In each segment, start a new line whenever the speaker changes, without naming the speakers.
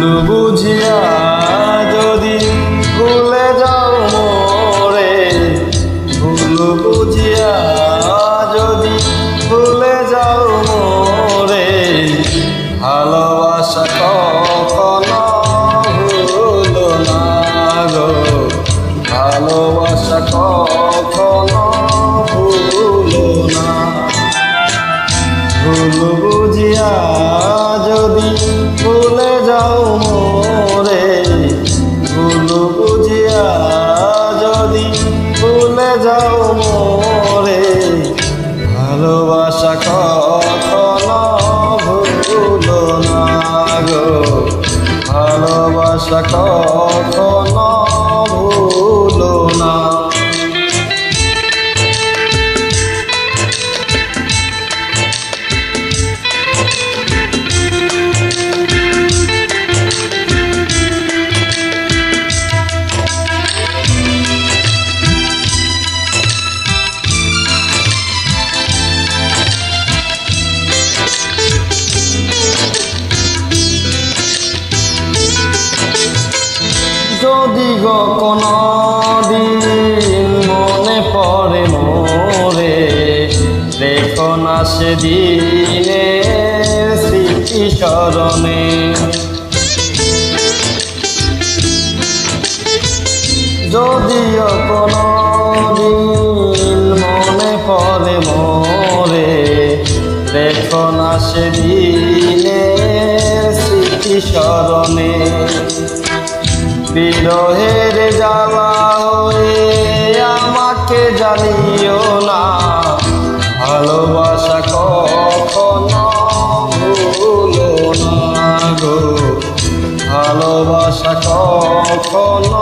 বন্ধু, বুঝিয়া যদি ভুলে যাও মরে বন্ধু বুঝিয়া যদি ভুলে যাও মরে, ভালোবাসা কখন ভুল না গো, ভালোবাসা কখন ভুল যদি ভুলে যাও মোরে যদি ভুলে যাও মোরে, ভালোবাসা কখনো ভুলো না গো, ভালোবাসা কখনো না সেদিনে স্মৃতি স্মরণে। যদিও কোনো দিন মনে পড়ে মোরে দেখো না সেদিনে স্মৃতি স্মরণে। বিরহের জ্বালা হয়ে আমাকে জানিও না। কখনো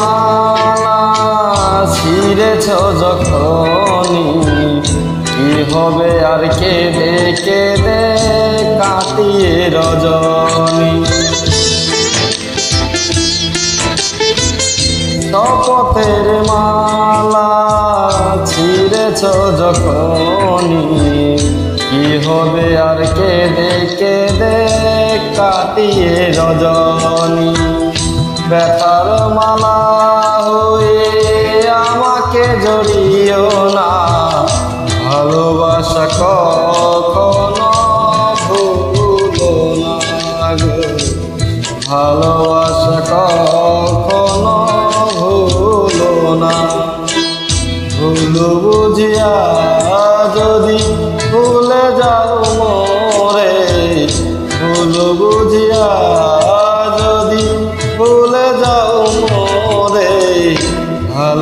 মালা ছিঁড়েছ যখনই। কি হবে আর কেঁদে কেঁদে কাটিয়ে রজনী। শপথের মালা ছিঁড়েছ যখনই। কি হবে আর কেঁদে কেঁদে কাটিয়ে রজনী। ব্যথার মালা হয়ে আমাকে জড়িও না। ভালোবাসা কখনো ভুলো না গো। ভালোবাসা কখনো ভুলো না। ভুল বুঝিয়া যদি ভুলে যাও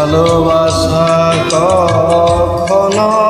ভালোবাসা কখনো